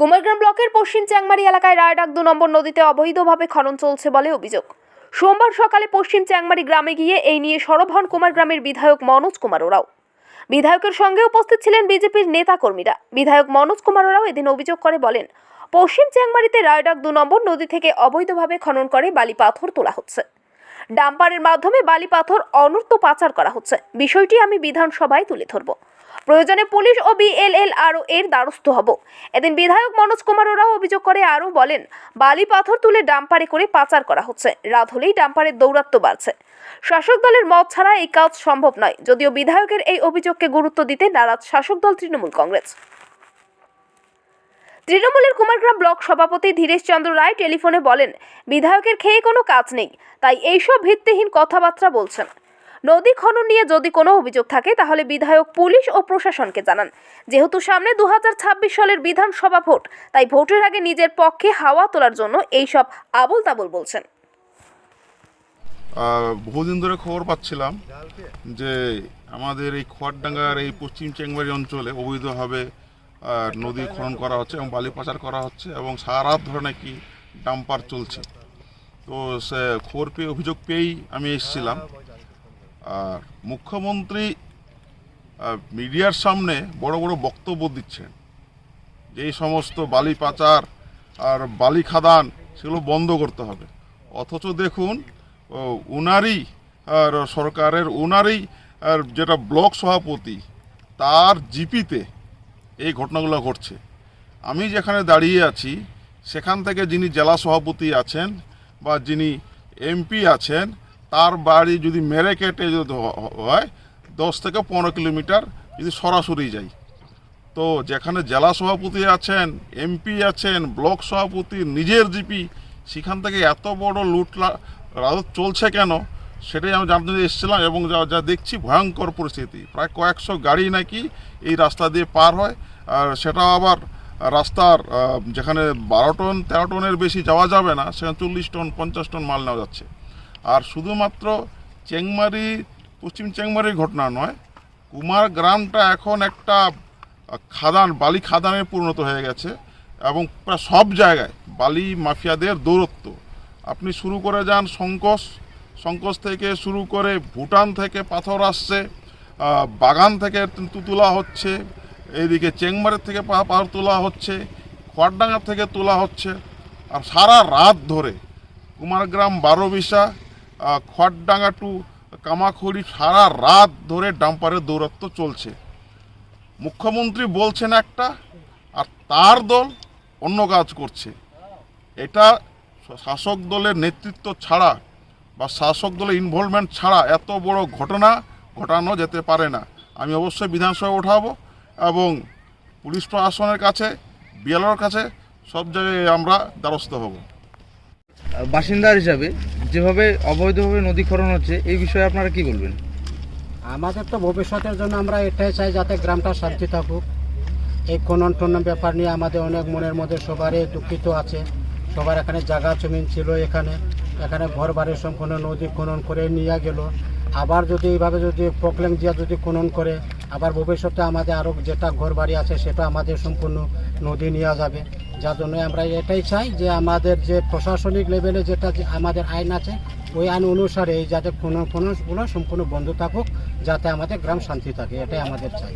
কুমারগ্রাম ব্লকের পশ্চিম চ্যাংমারি এলাকায় রায়ডাক দু নম্বর নদীতে অবৈধভাবে খনন চলছে বলে অভিযোগ। সোমবার সকালে পশ্চিম চ্যাংমারি গ্রামে গিয়ে এই নিয়ে সরব হন কুমারগ্রামের বিধায়ক মনোজ কুমার ওরাও। বিধায়কের সঙ্গে উপস্থিত ছিলেন বিজেপির নেতাকর্মীরা বিধায়ক মনোজ কুমার ওরাও এদিন অভিযোগ করে বলেন, পশ্চিম চ্যাংমারিতে রায়ডাক দু নম্বর নদী থেকে অবৈধভাবে খনন করে বালি পাথর তোলা হচ্ছে। ডাম্পারের মাধ্যমে বালি পাথর অনর্থ পাচার করা হচ্ছে। বিষয়টি আমি বিধানসভায় তুলে ধরব। প্রয়োজনে পুলিশ ও বিএলএল আরও এর দ্বারস্থ হব। এদিন বিধায়ক মনোজ কুমার ওরাও অভিযোগ করে আরও বলেন, বালি পাথর তুলে ডাম্পারে করে পাচার করা হচ্ছে। রাত হলেই ডাম্পারের দৌরাত্ম বাড়ছে। শাসক দলের মত ছাড়া এই কাজ সম্ভব নয়। যদিও বিধায়কের এই অভিযোগকে গুরুত্ব দিতে নারাজ শাসক দল তৃণমূল কংগ্রেস। তৃণমূলের কুমারগ্রাম ব্লক সভাপতি ধীরেশ চন্দ্র রায় টেলিফোনে বলেন, বিধায়কের খেয়ে কোনো কাজ নেই, তাই এইসব ভিত্তিহীন কথাবার্তা বলছেন। নদী খনন নিয়ে যদি কোনো অভিযোগ থাকে, তাহলে বিধায়ক, পুলিশ ও প্রশাসনকে জানান। যেহেতু সামনে দু হাজার ছাব্বিশ সালের বিধানসভা ভোট, তাই ভোটের আগে নিজের পক্ষে হাওয়া তোলার জন্য এইসব আবল তাবল বলছেন বহুদিন ধরে খবর পাচ্ছিলাম যে আমাদের এই খোয়ারডাঙ্গার এই পশ্চিম চেংবাড়ি অঞ্চলে অবৈধভাবে নদী খনন করা হচ্ছে এবং বালি পাচার করা হচ্ছে এবং সারা রাত ধরে নাকি ডাম্পার চলছে। তো সে খবর পেয়ে অভিযোগ পেয়েই আমি এসেছিলাম। আর মুখ্যমন্ত্রী মিডিয়ার সামনে বড় বড় বক্তব্য দিচ্ছেন যে সমস্ত বালি পাচার আর বালি খাদান সেগুলো বন্ধ করতে হবে। অথচ দেখুন উনারই আর সরকারের উনারই আর যেটা ব্লক সভাপতি, তার জিপিতে এই ঘটনাগুলো ঘটছে। আমি যেখানে দাঁড়িয়ে আছি, সেখান থেকে যিনি জেলা সভাপতি আছেন বা যিনি এমপি আছেন, তার বাড়ি যদি মেরে কেটে যদি হয়, দশ থেকে পনেরো কিলোমিটার যদি সরাসরি যাই। তো যেখানে জেলা সভাপতি আছেন, এমপি আছেন, ব্লক সভাপতি, নিজের জিপি, সেখান থেকে এত বড় লুট চলছে কেন? সেটাই আমি জানতে এসেছিলাম এবং যা যা দেখছি, ভয়ঙ্কর পরিস্থিতি। প্রায় কয়েকশো গাড়ি নাকি এই রাস্তা দিয়ে পার হয়। আর সেটাও আবার রাস্তার যেখানে বারো টন, তেরো টনের বেশি যাওয়া যাবে না, সেখানে চল্লিশ টন, পঞ্চাশ টন মাল নেওয়া যাচ্ছে। আর শুধুমাত্র চেংমারি, পশ্চিম চেংমারির ঘটনা নয়, কুমার গ্রামটা এখন একটা খাদান, বালি খাদানে পরিণত হয়ে গেছে এবং প্রায় সব জায়গায় বালি মাফিয়াদের দৌরত্ব। আপনি শুরু করে যান সংকোচ সংকোচ থেকে শুরু করে ভুটান থেকে পাথর আসছে বাগান থেকে তোলা হচ্ছে, এইদিকে চেংমারের থেকে পা- পাথর তোলা হচ্ছে খড়ডাঙ্গা থেকে তোলা হচ্ছে, আর সারা রাত ধরে কুমারগ্রাম বারোবিশা খড়ডাঙ্গা টু কামাখড়ি সারা রাত ধরে ডাম্পারের দৌরত্ব চলছে। মুখ্যমন্ত্রী বলছেন একটা, আর তার দল অন্য কাজ করছে। এটা শাসক দলের নেতৃত্ব ছাড়া বা শাসক দলের ইনভলভমেন্ট ছাড়া এত বড় ঘটনা ঘটানো যেতে পারে না। আমি অবশ্যই বিধানসভা উঠাবো এবং পুলিশ প্রশাসনের কাছে বিএলওর কাছে সব জায়গায় আমরা দ্বারস্থ হব। বাসিন্দা হিসাবে যেভাবে অবৈধভাবে নদী খনন হচ্ছে এই বিষয়ে আপনারা কি বলবেন? আমাদের তো ভবিষ্যতের জন্য আমরা এটাই চাই যাতে গ্রামটা শান্তি থাকুক। এই খনন টনন ব্যাপার নিয়ে আমাদের অনেক মনের মধ্যে সবারই দুঃখিত আছে। সবার এখানে জায়গা জমিন ছিল এখানে। এখানে ঘর বাড়ির সম্পূর্ণ নদী খনন করে নিয়ে গেল। আবার যদি এইভাবে যদি প্রবলেম দিয়া যদি খনন করে, আবার ভবিষ্যতে আমাদের আরও যেটা ঘর বাড়ি আছে সেটা আমাদের সম্পূর্ণ নদী নেওয়া যাবে। যার জন্য আমরা এটাই চাই যে আমাদের যে প্রশাসনিক লেভেলে যেটা যে আমাদের আইন আছে, ওই আইন অনুসারে এই যাতে খনন খননগুলো সম্পূর্ণ বন্ধ থাকুক, যাতে আমাদের গ্রাম শান্তি থাকে, এটাই আমাদের চাই।